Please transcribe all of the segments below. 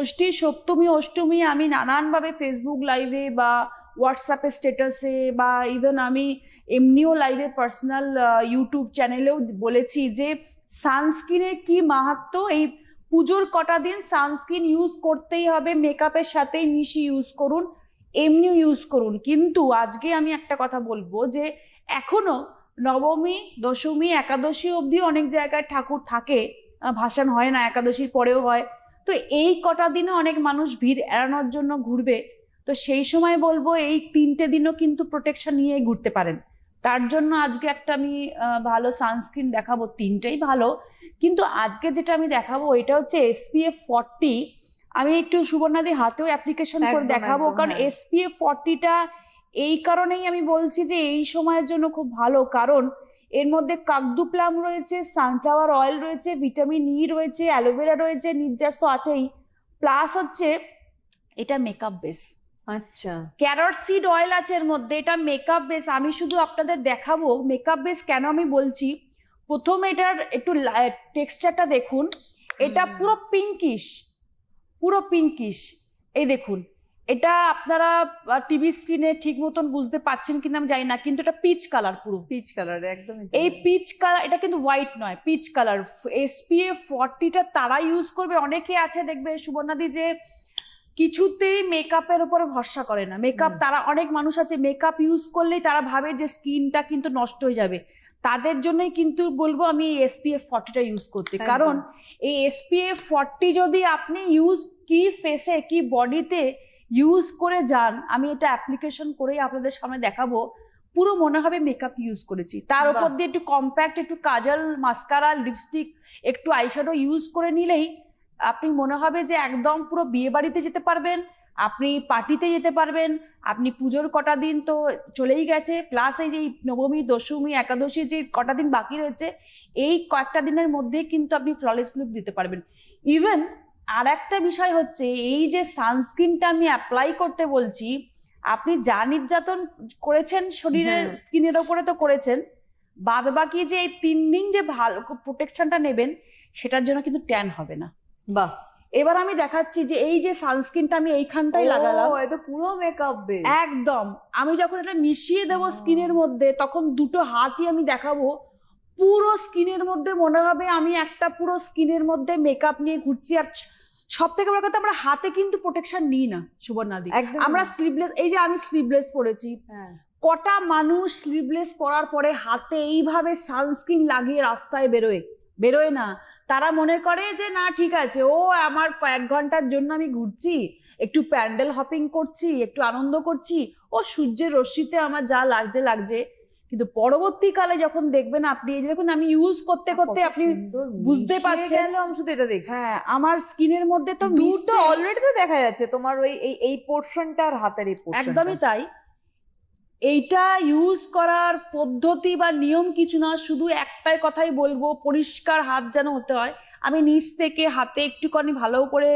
ষষ্ঠী, সপ্তমী, অষ্টমী আমি নানানভাবে ফেসবুক লাইভে বা হোয়াটসঅ্যাপে স্ট্যাটাসে বা ইভেন আমি এমনিও লাইভে পার্সোনাল ইউটিউব চ্যানেলেও বলেছি যে সানস্ক্রিনের কি মাহাত্ম? এই পুজোর কটা দিন সানস্ক্রিন ইউজ করতেই হবে মেকআপের সাথেই মিশিয়ে ইউজ করুন, এমনিও ইউজ করুন। কিন্তু আজকে আমি একটা কথা বলব যে এখনও নবমী, দশমী, একাদশী অবধি অনেক জায়গায় ঠাকুর থাকে ভাসান হয় না, একাদশীর পরেও হয়। তো এই কটা দিনে অনেক মানুষ ভিড় এড়ানোর জন্য ঘুরবে। তো সেই সময় বলব এই তিনটে দিনও কিন্তু প্রোটেকশন নিয়ে ঘুরতে পারেন। তার জন্য আজকে একটা আমি ভালো সানস্ক্রিন দেখাবো তিনটেই ভালো। কিন্তু আজকে যেটা আমি দেখাবো এটা হচ্ছে এসপিএফ ফর্টি আমি একটু সুবর্ণাদি হাতেও অ্যাপ্লিকেশন করে দেখাবো কারণ হ্যাঁ। এসপিএফ ফর্টিটা এই কারণেই আমি বলছি যে এই সময়ের জন্য খুব ভালো। কারণ এর মধ্যে কাকদুপ্লাম রয়েছে সানফ্লাওয়ার অয়েল রয়েছে ভিটামিন ই রয়েছে অ্যালোভেরা রয়েছে নির্যাস তো আছেই। প্লাস হচ্ছে এটা মেকআপ বেস আচ্ছা। ক্যারট সিড অয়েল আছে এর মধ্যে এটা মেকআপ বেস আমি শুধু আপনাদের দেখাবো মেকআপ বেস কেন আমি বলছি? প্রথমে এটার একটু টেক্সচারটা দেখুন। এটা পুরো পিঙ্কিশ পুরো পিঙ্কিশ এই দেখুন এটা আপনারা টিভি স্ক্রিনে ঠিক মতন বুঝতে পাচ্ছেন কিনা আমি জানি না কিন্তু এটা পিচ কালার পুরো। পিচ কালার একদম এই পিচ কালার এটা কিন্তু হোয়াইট নয় পিচ কালার এসপিএফ ফর্টিটা তারা ইউজ করবে অনেকে আছে দেখবে সুবর্ণাদি যে কিছুতেই মেকআপের উপরে ভরসা করে না। মেকআপ তারা অনেক মানুষ আছে মেকআপ ইউজ করলেই তারা ভাবে যে স্কিনটা কিন্তু নষ্ট হয়ে যাবে। তাদের জন্যই কিন্তু বলব আমি এসপিএফ ফর্টিটা ইউজ করতে। কারণ এই এসপিএফ ফর্টি যদি আপনি ইউজ কি ফেসে কি বডিতে ইউজ করে যান আমি এটা অ্যাপ্লিকেশন করেই আপনাদের সামনে দেখাবো পুরো মনে হবে মেকআপ ইউজ করেছি তার। উপর দিয়ে একটু কম্প্যাক্ট একটু কাজল মাস্কারা লিপস্টিক একটু আইশ্যাডো ইউজ করে নিলেই আপনি মনে হবে যে একদম পুরো বিয়ে বাড়িতে যেতে পারবেন আপনি পার্টিতে যেতে পারবেন আপনি পুজোর কটা দিন তো চলেই গেছে প্লাস এই যে নবমী দশমী একাদশী যে কটা দিন বাকি রয়েছে এই কয়েকটা দিনের মধ্যেই কিন্তু আপনি ফ্ললেস লুক দিতে পারবেন ইভেন আর একটা বিষয় হচ্ছে এই যে সানস্ক্রিনটা আমি অ্যাপ্লাই করতে বলছি আপনি যা নির্যাতন করেছেন শরীরের হ্যাঁ। স্কিনের ওপরে তো করেছেন বাদ বাকি যে এই তিন দিন যে ভালো প্রোটেকশনটা নেবেন সেটার জন্য কিন্তু ট্যান হবে না। বাহ। এবার আমি দেখাচ্ছি যে এই যে সানস্ক্রিনটা আমি এইখানটাই লাগালাম। ও, পুরো মেকআপ একদম। আমি যখন এটা মিশিয়ে দেবো স্কিনের মধ্যে তখন দুটো হাতই আমি দেখাবো। পুরো স্কিনের মধ্যে মনে হবে আমি একটা পুরো স্কিনের মধ্যে মেকআপ নিয়ে ঘুরছি আর সব থেকে বড় কথা আমরা হাতে কিন্তু প্রোটেকশন নিই না সুবর্ণাদি আমরা স্লিভলেস এই যে আমি স্লিভলেস পরেছি হ্যাঁ। কটা মানুষ স্লিভলেস পরার পরে হাতে এইভাবে সানস্ক্রিন লাগিয়ে রাস্তায় বেরোয় বেরোয় না। তারা মনে করে যে না ঠিক আছে ও আমার কয়েক ঘণ্টার জন্য আমি ঘুরছি একটু প্যান্ডেল হপিং করছি একটু আনন্দ করছি ও সূর্যের রশ্মিতে আমার যা লাগছে লাগছে কিন্তু পরবর্তীকালে যখন দেখবেন আপনি এই যে দেখুন আমি ইউজ করতে করতে আপনি বুঝতে পারছেন। আমি শুধু এটা দেখছি হ্যাঁ আমার স্কিনের মধ্যে তো দুটো। অলরেডি তো দেখা যাচ্ছে তোমার ওই এই এই পোর্শনটা আর হাতের এই পোর্শনটা একদমই তাই এইটা ইউজ করার পদ্ধতি বা নিয়ম কিছু না শুধু একটাই কথাই বলব পরিষ্কার হাত যেন হতে হয় আমি নিচ থেকে হাতে একটুখানি ভালো করে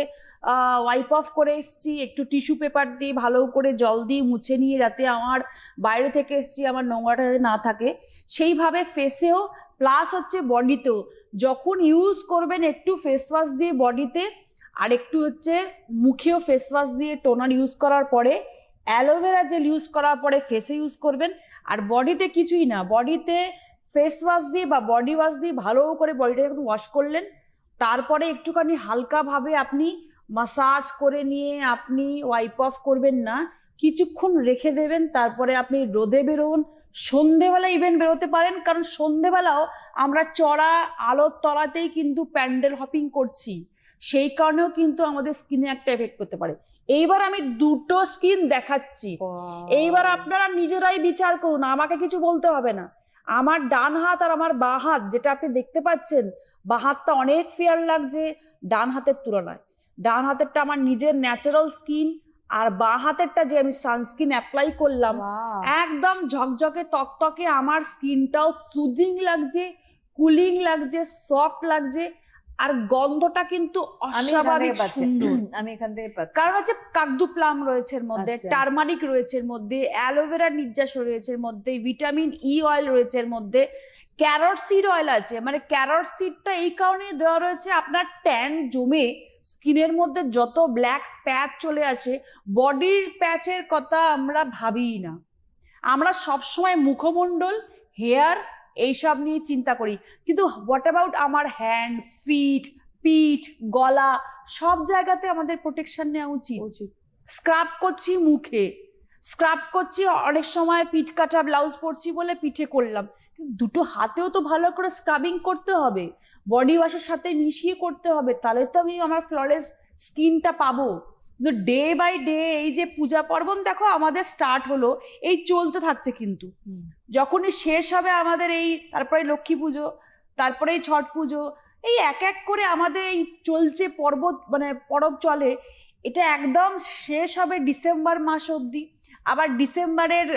ওয়াইপ অফ করে এসছি, একটু টিস্যু পেপার দিয়ে ভালো করে জল দিয়ে মুছে নিয়ে যাতে আমার বাইরে থেকে এসছি, আমার নোংরাটা যাতে না থাকে। সেইভাবে ফেসেও প্লাস হচ্ছে বডিতেও যখন ইউজ করবেন একটু ফেস ওয়াশ দিয়ে বডিতে আর একটু হচ্ছে মুখেও ফেস ওয়াশ দিয়ে টোনার ইউজ করার পরে অ্যালোভেরা জেল ইউজ করার পরে ফেসে ইউজ করবেন। আর বডিতে কিছুই না বডিতে ফেস ওয়াশ দিয়ে বা বডি ওয়াশ দিয়ে ভালো করে বডিটা একটু ওয়াশ করলেন তারপরে একটুখানি হালকাভাবে আপনি মাসাজ করে নিয়ে আপনি ওয়াইপ অফ করবেন না। কিছুক্ষণ রেখে দেবেন তারপরে আপনি রোদে বেরোন। সন্ধেবেলা ইভেন বেরোতে পারেন কারণ সন্ধেবেলাও আমরা চড়া আলোর তলাতেই কিন্তু প্যান্ডেল হপিং করছি। সেই কারণেও কিন্তু আমাদের স্কিনে একটা এফেক্ট করতে পারে। এইবার আমি দুটো স্কিন দেখাচ্ছি। এইবার আপনারা নিজেরাই বিচার করুন আমাকে কিছু বলতে হবে না। আমার ডান হাত আর আমার বাঁ হাত যেটা আপনি দেখতে পাচ্ছেন বাঁ হাতটা অনেক ফেয়ার লাগছে ডান হাতের তুলনায়। ডান হাতেরটা আমার নিজের ন্যাচারাল স্কিন আর বা হাতেরটা যে আমি সানস্ক্রিন অ্যাপ্লাই করলাম একদম ঝকঝকে তকতকে আমার স্কিনটাও সুদিং লাগছে কুলিং লাগছে সফট লাগছে। আর গন্ধটা কিন্তু অস্বাভাবিক সুন্দর। আমি এখান থেকে কারণ হচ্ছে কাকদু প্লাম রয়েছে এর মধ্যে আচ্ছা। টারমারিক রয়েছে এর মধ্যে অ্যালোভেরা নির্যাস রয়েছে এর মধ্যে ভিটামিন ই অয়েল রয়েছে এর মধ্যে ক্যারট সিড অয়েল আছে। মানে ক্যারট সিডটা এই কারণে দেওয়া রয়েছে আপনার ট্যান জমে স্কিনের মধ্যে যত ব্ল্যাক প্যাচ চলে আসে বডির প্যাচের কথা আমরা ভাবিই না। আমরা সবসময় মুখমণ্ডল হেয়ার এইসব নিয়ে চিন্তা করি। কিন্তু হোয়াট অ্যাবাউট আমার হ্যান্ড ফিট পিঠ গলা সব জায়গাতে আমাদের প্রোটেকশন নেওয়া উচিত। স্ক্রাব করছি মুখে। স্ক্রাব করছি অনেক সময় পিঠ কাটা ব্লাউজ পরছি বলে পিঠে করলাম। কিন্তু দুটো হাতেও তো ভালো করে স্ক্রাবিং করতে হবে। বডি ওয়াশের সাথে মিশিয়ে করতে হবে। তাহলে তো আমি আমার ফ্লরেস স্কিনটা পাবো। কিন্তু ডে বাই ডে এই যে পূজা পার্বণ দেখো আমাদের স্টার্ট হলো এই চলতে থাকছে কিন্তু। যখনই শেষ হবে আমাদের এই তারপরে লক্ষ্মী পুজো তারপরে এই ছট পুজো এই এক এক করে আমাদের এই চলছে পর্বত মানে পরব চলে। এটা একদম শেষ হবে ডিসেম্বর মাস অবধি। আবার ডিসেম্বরের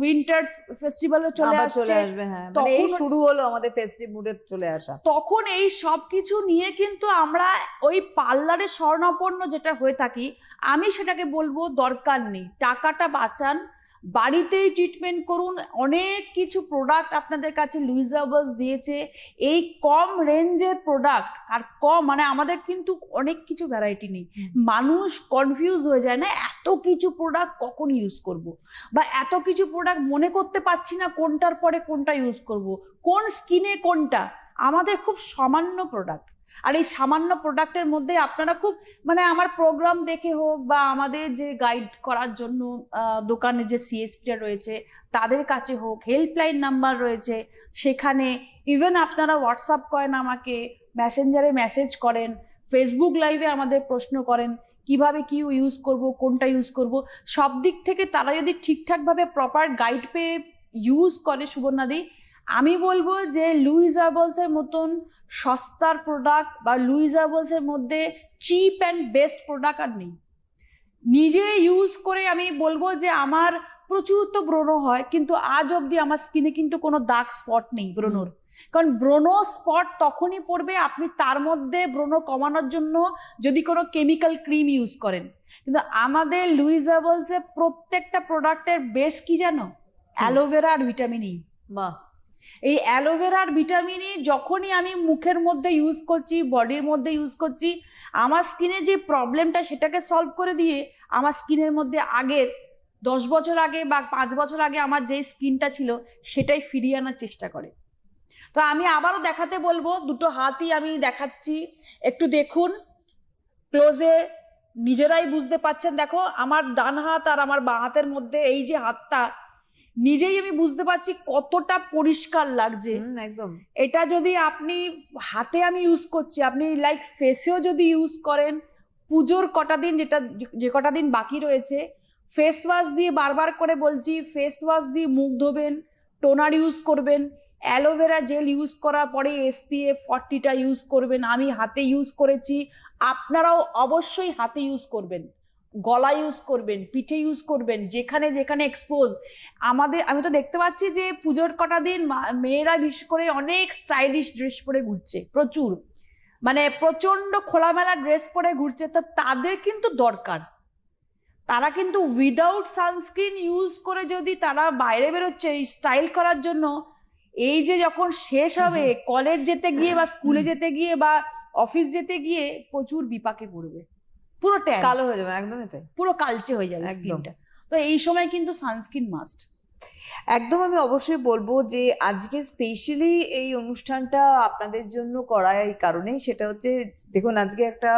উইন্টার ফেস্টিভ্যালও চলে আসছে। আসবে হ্যাঁ মানে তখন- শুরু হলো আমাদের ফেস্টিভ মুডে চলে আসা। তখন এই সব কিছু নিয়ে কিন্তু আমরা ওই পার্লারে স্বর্ণাপন্ন যেটা হয়ে থাকি আমি সেটাকে বলব দরকার নেই। টাকাটা বাঁচান বাড়িতেই ট্রিটমেন্ট করুন। অনেক কিছু প্রোডাক্ট আপনাদের কাছে লুইজাবলস দিয়েছে। এই কম রেঞ্জের প্রোডাক্ট আর কম মানে আমাদের কিন্তু অনেক কিছু ভ্যারাইটি নেই। মানুষ কনফিউজ হয়ে যায় না এত কিছু প্রোডাক্ট কখন ইউজ করব? বা এত কিছু প্রোডাক্ট মনে করতে পারছি না কোনটার পরে কোনটা ইউজ করব? কোন স্কিনে কোনটা? আমাদের খুব সামান্য প্রোডাক্ট আর এই সামান্য প্রোডাক্টের মধ্যে আপনারা খুব মানে আমার প্রোগ্রাম দেখে হোক বা আমাদের যে গাইড করার জন্য দোকানে যে সিএসপিটা রয়েছে, তাদের কাছে হোক হেল্পলাইন নাম্বার রয়েছে, সেখানে ইভেন আপনারা হোয়াটসঅ্যাপ করেন আমাকে মেসেঞ্জারে মেসেজ করেন ফেসবুক লাইভে আমাদের প্রশ্ন করেন, কীভাবে কি ইউজ করব, কোনটা ইউজ করব, সব দিক থেকে তারা যদি ঠিকঠাকভাবে প্রপার গাইড পেয়ে ইউজ করে সুবর্ণাদি আমি বলব যে লুইজাবলসের মতন সস্তার প্রোডাক্ট বা লুইজাবলসের মধ্যে চিপ অ্যান্ড বেস্ট প্রোডাক্ট আর নেই। নিজে ইউজ করে আমি বলব যে আমার প্রচুর তো ব্রণ হয় কিন্তু আজ অবধি আমার স্কিনে কিন্তু কোনো দাগ স্পট নেই ব্রণর। কারণ ব্রণ স্পট তখনই পড়বে আপনি তার মধ্যে ব্রণ কমানোর জন্য যদি কোনো কেমিক্যাল ক্রিম ইউজ করেন। কিন্তু আমাদের লুইজাবলসে প্রত্যেকটা প্রোডাক্টের বেস কি জানো? অ্যালোভেরা আর ভিটামিন ই বাহ। এই অ্যালোভেরার ভিটামিনই যখনই আমি মুখের মধ্যে ইউজ করছি বডির মধ্যে ইউজ করছি, আমার স্কিনে যে প্রবলেমটা সেটাকে সলভ করে দিয়ে আমার স্কিনের মধ্যে আগের দশ বছর আগে বা পাঁচ বছর আগে আমার যেই স্কিনটা ছিল সেটাই ফিরিয়ে আনার চেষ্টা করে। তো আমি আবারও দেখাতে বলব, দুটো হাতই আমি দেখাচ্ছি। একটু দেখুন ক্লোজে নিজেরাই বুঝতে পাচ্ছেন দেখো, আমার ডান হাত আর আমার বাঁ হাতের মধ্যে এই যে হাতটা নিজেই আমি বুঝতে পারছি কতটা পরিষ্কার লাগছে। একদম। এটা যদি আপনি হাতে আমি ইউজ করছি আপনি লাইক ফেসেও যদি ইউজ করেন পুজোর কটা দিন যেটা যে- যে কটা দিন বাকি রয়েছে ফেস ওয়াশ দিয়ে বারবার করে বলছি ফেস ওয়াশ দিয়ে মুখ ধোবেন টোনার ইউজ করবেন অ্যালোভেরা জেল ইউজ করার পরে এসপিএফ ফর্টিটা ইউজ করবেন আমি হাতে ইউজ করেছি আপনারাও অবশ্যই হাতে ইউজ করবেন। গলা ইউজ করবেন পিঠে ইউজ করবেন যেখানে যেখানে এক্সপোজ আমাদের আমি তো দেখতে পাচ্ছি যে পুজোর কটা দিন মেয়েরা বিশেষ করে অনেক স্টাইলিশ ড্রেস পরে ঘুরছে প্রচুর। মানে প্রচণ্ড খোলামেলা ড্রেস পরে ঘুরছে তো তাদের কিন্তু দরকার। তারা কিন্তু উইদাউট সানস্ক্রিন ইউজ করে যদি তারা বাইরে বেরোচ্ছে এই স্টাইল করার জন্য এই যে যখন শেষ হবে কলেজ যেতে গিয়ে বা স্কুলে যেতে গিয়ে বা অফিস যেতে গিয়ে প্রচুর বিপাকে পড়বে। পুরো ট্যান কালো হয়ে যাবে একদমই তাই। পুরো কালচে হয়ে যাবে। স্কিনটা তো এই সময় কিন্তু সানস্ক্রিন মাস্ট একদম আমি অবশ্যই বলব যে আজকে স্পেশালি এই অনুষ্ঠানটা আপনাদের জন্য করা এই কারণেই সেটা হচ্ছে দেখুন আজকে একটা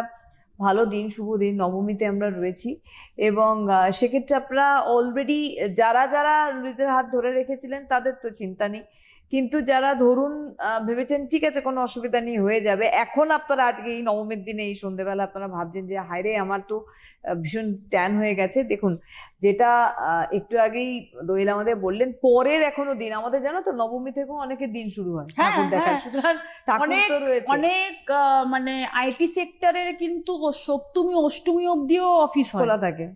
ভালো দিন শুভ দিন নবমীতে আমরা রয়েছি এবং সেক্ষেত্রে আপনারা অলরেডি যারা যারা নিজের হাত ধরে রেখেছিলেন তাদের তো চিন্তা নেই। কিন্তু যারা ধরুন ভেবেছেন ঠিক আছে কোনো অসুবিধা নেই হয়ে যাবে। এখন আপনারা আজকে এই নবমীর দিনে এই সন্ধ্যেবেলা আপনারা ভাবছেন যে হায় রে আমার তো ভীষণ ট্যান হয়ে গেছে। দেখুন যেটা আহ, একটু আগেই দোয়েল আমাদের বললেন পরের এখনও দিন। আমাদের জানো তো নবমী থেকেও অনেকের দিন শুরু হয় হ্যাঁ, ঠাকুর হ্যাঁ। সুতরাং অনেক অনেক মানে আইটি সেক্টরের কিন্তু সপ্তমী অষ্টমী অবধিও অফিস খোলা থাকে।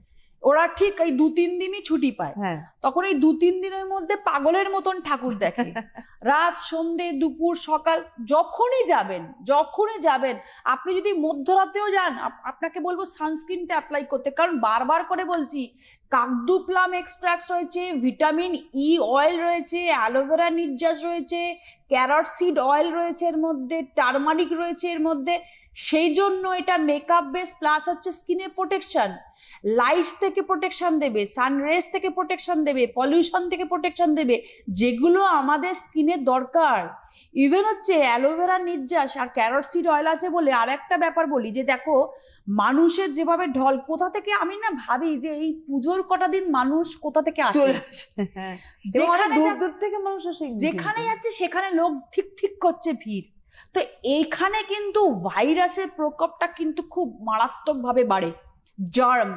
ওরা ঠিক এই দু তিন দিনই ছুটি পায়। হ্যাঁ। তখন এই দু তিন দিনের মধ্যে পাগলের মতন ঠাকুর দেখে। রাত সন্ধে দুপুর সকাল যখনই যাবেন যখনই যাবেন আপনি যদি মধ্যরাতেও যান আপ- আপনাকে বলব সানস্ক্রিনটা অ্যাপ্লাই করতে। কারণ বারবার করে বলছি কাকদুপ্লাম এক্সট্রাক্টস রয়েছে ভিটামিন ই অয়েল রয়েছে অ্যালোভেরা নির্যাস রয়েছে ক্যারট সিড অয়েল রয়েছে এর মধ্যে টারমারিক রয়েছে এর মধ্যে। সেই জন্য এটা মেকআপ বেস প্লাস হচ্ছে স্কিনের প্রোটেকশন লাইট থেকে প্রোটেকশন দেবে সানরেজ থেকে প্রোটেকশন দেবে পলিউশন থেকে প্রোটেকশন দেবে যেগুলো আমাদের স্কিনের দরকার। ইভেন হচ্ছে অ্যালোভেরা নির্যাস আর ক্যারট সিড অয়েল আছে বলে আর একটা ব্যাপার বলি যে দেখো মানুষের যেভাবে ঢল কোথা থেকে আমি না ভাবি যে এই পুজোর কটা দিন মানুষ কোথা থেকে আসে? হ্যাঁ। যেখানে দূর দূর থেকে মানুষ আসে। যেখানে যাচ্ছে সেখানে লোক ঠিক ঠিক করছে ভিড়। তো এইখানে কিন্তু ভাইরাসের প্রকোপটা কিন্তু খুব মারাত্মকভাবে বাড়ে। জার্ম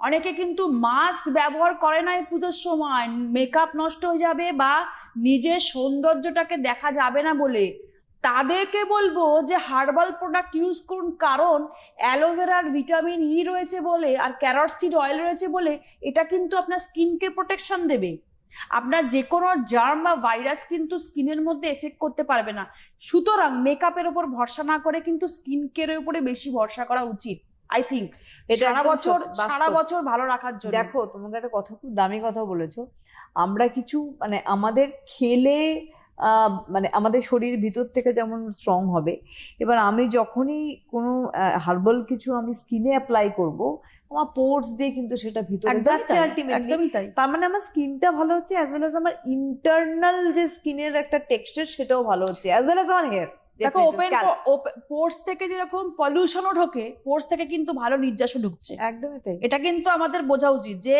অনেকে কিন্তু মাস্ক ব্যবহার করে না এই পুজোর সময়। মেকআপ নষ্ট হয়ে যাবে বা নিজের সৌন্দর্যটাকে দেখা যাবে না বলে। তাদেরকে বলব যে হার্বাল প্রোডাক্ট ইউজ করুন কারণ অ্যালোভেরার ভিটামিন ই রয়েছে বলে আর ক্যারট সিড অয়েল রয়েছে বলে এটা কিন্তু আপনার স্কিনকে প্রোটেকশন দেবে। আপনার যে কোনো জার্ম বা ভাইরাস কিন্তু স্কিনের মধ্যে এফেক্ট করতে পারবে না। সুতরাং মেকআপের উপর ভরসা না করে কিন্তু স্কিন কেয়ারের উপরে বেশি ভরসা করা উচিত আই থিঙ্ক এটা সারা বছর সারা বছর ভালো রাখার জন্য। দেখো তোমাকে একটা কথা খুব দামি কথা বলেছ। আমরা কিছু মানে আমাদের খেলে আহ, মানে আমাদের শরীর ভিতর থেকে যেমন স্ট্রং হবে এবার আমি যখনই কোনো হার্বাল কিছু আমি স্কিনে অ্যাপ্লাই করব আমার পোর্স দিয়ে কিন্তু সেটা ভিতরে যাচ্ছে আলটিমেটলি একদমই তাই। তার মানে আমার স্কিনটা ভালো হচ্ছে অ্যাজ ওয়েল অ্যাজ আমার ইন্টারনাল যে স্কিনের একটা টেক্সচার সেটাও ভালো হচ্ছে অ্যাজ ওয়েল অ্যাজ আমার হেয়ার দেখো ওপেন পোর্স থেকে যেরকম পলিউশনও ঢোকে পোর্স থেকে কিন্তু ভালো নির্যাসও ঢুকছে। একদমই তাই। এটা কিন্তু আমাদের বোঝা উচিত যে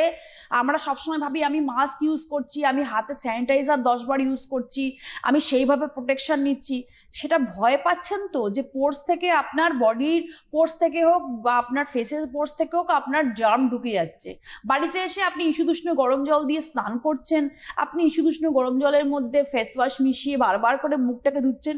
আমরা সবসময় ভাবি আমি মাস্ক ইউজ করছি আমি হাতে স্যানিটাইজার দশ বার ইউজ করছি আমি সেইভাবে প্রোটেকশন নিচ্ছি। সেটা ভয় পাচ্ছেন তো যে পোর্স থেকে আপনার বডির পোর্স থেকে হোক বা আপনার ফেসের পোর্স থেকে হোক আপনার জার্ম ঢুকে যাচ্ছে। বাড়িতে এসে আপনি ইস্যুদুষ্ণ গরম জল দিয়ে স্নান করছেন আপনি ইস্যুদুষ্ণ গরম জলের মধ্যে ফেস ওয়াশ মিশিয়ে বারবার করে মুখটাকে ধুচ্ছেন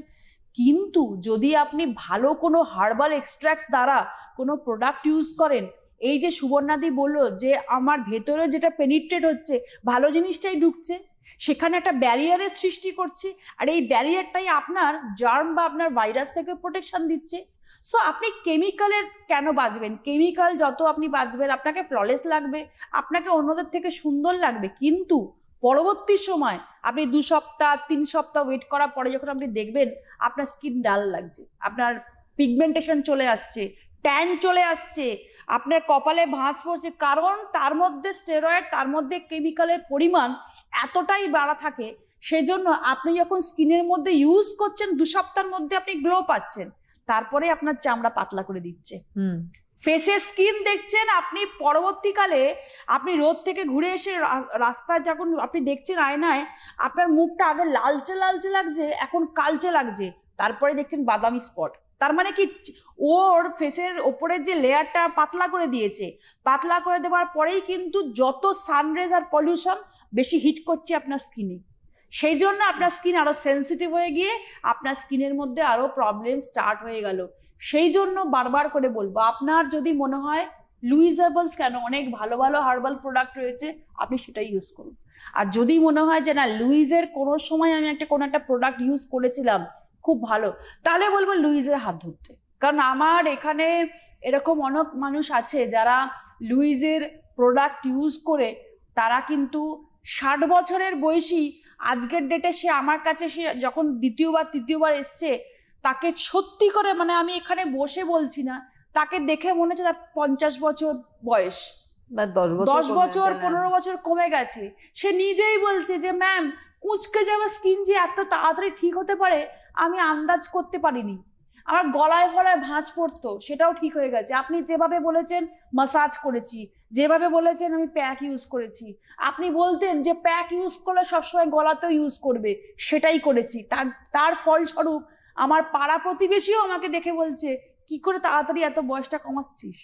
কিন্তু যদি আপনি ভালো কোনো হার্বাল এক্সট্রাক্টস দ্বারা কোনো প্রোডাক্ট ইউজ করেন, এই যে সুবর্ণাদি বলল যে আমার ভেতরে যেটা পেনিট্রেট হচ্ছে, ভালো জিনিসটাই ঢুকছে, সেখানে একটা ব্যারিয়ারের সৃষ্টি করছে, আর এই ব্যারিয়ারটাই আপনার জার্ম বা আপনার ভাইরাস থেকে প্রোটেকশন দিচ্ছে। সো আপনি কেমিক্যালের কেন বাঁচবেন? কেমিক্যাল যত আপনি বাঁচবেন, আপনাকে ফ্ললেস লাগবে, আপনাকে অন্যদের থেকে সুন্দর লাগবে, কিন্তু পরবর্তী সময় আপনি দু সপ্তাহ, তিন সপ্তাহ ওয়েট করার পরে যখন আপনি দেখবেন আপনার স্কিন ডাল লাগছে, আপনার পিগমেন্টেশন চলে আসছে ট্যান চলে আসছে, আপনার কপালে ভাঁজ পড়ছে, কারণ তার মধ্যে স্টেরয়েড তার মধ্যে কেমিক্যালের পরিমাণ এতটাই বাড়া থাকে, সেজন্য আপনি যখন স্কিনের মধ্যে ইউজ করছেন, দু সপ্তাহের মধ্যে আপনি গ্লো পাচ্ছেন, তারপরে আপনার চামড়া পাতলা করে দিচ্ছে। ফেসে স্কিন দেখছেন, আপনি পরবর্তীকালে আপনি রোদ থেকে ঘুরে এসে রাস্তায় যখন আপনি দেখছেন আয়নায়, আপনার মুখটা আগে লালচে লালচে লাগছে, এখন কালচে লাগছে। তারপরে দেখছেন বাদামি স্পট। তার মানে কি, ওর ফেসের ওপরের যে লেয়ারটা পাতলা করে দিয়েছে, পাতলা করে দেওয়ার পরেই কিন্তু যত সানরেজ আর পলিউশন বেশি হিট করছে আপনার স্কিনে। সেই জন্য আপনার স্কিন আরও সেন্সিটিভ হয়ে গিয়ে আপনার স্কিনের মধ্যে আরও প্রবলেম স্টার্ট হয়ে গেল। সেই জন্য বারবার করে বলব, আপনার যদি মনে হয় লুইজ কেন, অনেক ভালো ভালো হার্বাল প্রোডাক্ট রয়েছে, আপনি সেটা ইউজ করুন। আর যদি মনে হয় যে না, লুইজের কোনো সময় আমি একটা, কোনো একটা প্রোডাক্ট ইউজ করেছিলাম, খুব ভালো, তাহলে বলব লুইজের হাত ধরতে। কারণ আমার এখানে এরকম অনেক মানুষ আছে যারা লুইজের প্রোডাক্ট ইউজ করে, তারা কিন্তু ষাট বছরের বয়সী, আজকের ডেটে সে আমার কাছে সে যখন দ্বিতীয়বার, তৃতীয়বার এসছে তাকে সত্যি করে মানে আমি এখানে বসে বলছি না তাকে দেখে মনে হচ্ছে তার পঞ্চাশ বছর বয়স। দশ বছর পনেরো বছর কমে গেছে। সে নিজেই বলছে যে ম্যাম কুঁচকে যাওয়া স্কিন যে এত তাড়াতাড়ি ঠিক হতে পারে আমি আন্দাজ করতে পারিনি। আমার গলায় ফলায় ভাঁজ পড়তো সেটাও ঠিক হয়ে গেছে। আপনি যেভাবে বলেছেন মাসাজ করেছি। যেভাবে বলেছেন আমি প্যাক ইউজ করেছি। আপনি বলতেন যে প্যাক ইউজ করলে সবসময় গলাতেও ইউজ করবে সেটাই করেছি। তার তার ফলস্বরূপ আমার পাড়া প্রতিবেশীও আমাকে দেখে বলছে কি করে তাড়াতাড়ি এত বয়সটা কমাচ্ছিস?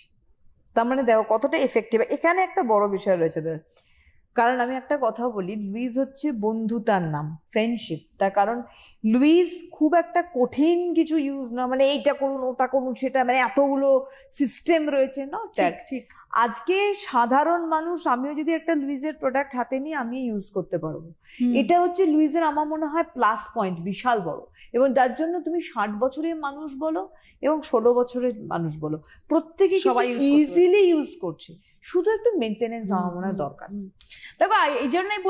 তার মানে দেখো কতটা এফেক্টিভ এখানে একটা বড় বিষয় রয়েছে। কারণ আমি একটা কথা বলি লুইস হচ্ছে বন্ধুতার নাম ফ্রেন্ডশিপ তার কারণ লুইজ খুব একটা কঠিন কিছু ইউজ না মানে এইটা করুন ওটা করুন সেটা মানে এতগুলো সিস্টেম রয়েছে না ঠিক ঠিক। আজকে সাধারণ মানুষ আমিও যদি একটা লুইজের প্রোডাক্ট হাতে নিয়ে আমি ইউজ করতে পারব। এটা এটা হচ্ছে লুইজের আমার মনে হয় প্লাস পয়েন্ট বিশাল বড়। এবং যার জন্য তুমি ষাট বছরের মানুষ বলো এবং ষোলো বছরের মানুষ বলো। প্রত্যেকে সবাই ইজিলি ইউজ করছে। শুধু একটু মেনটেনেন্স আমার মনে হয় দরকার। দেখো এই জন্যই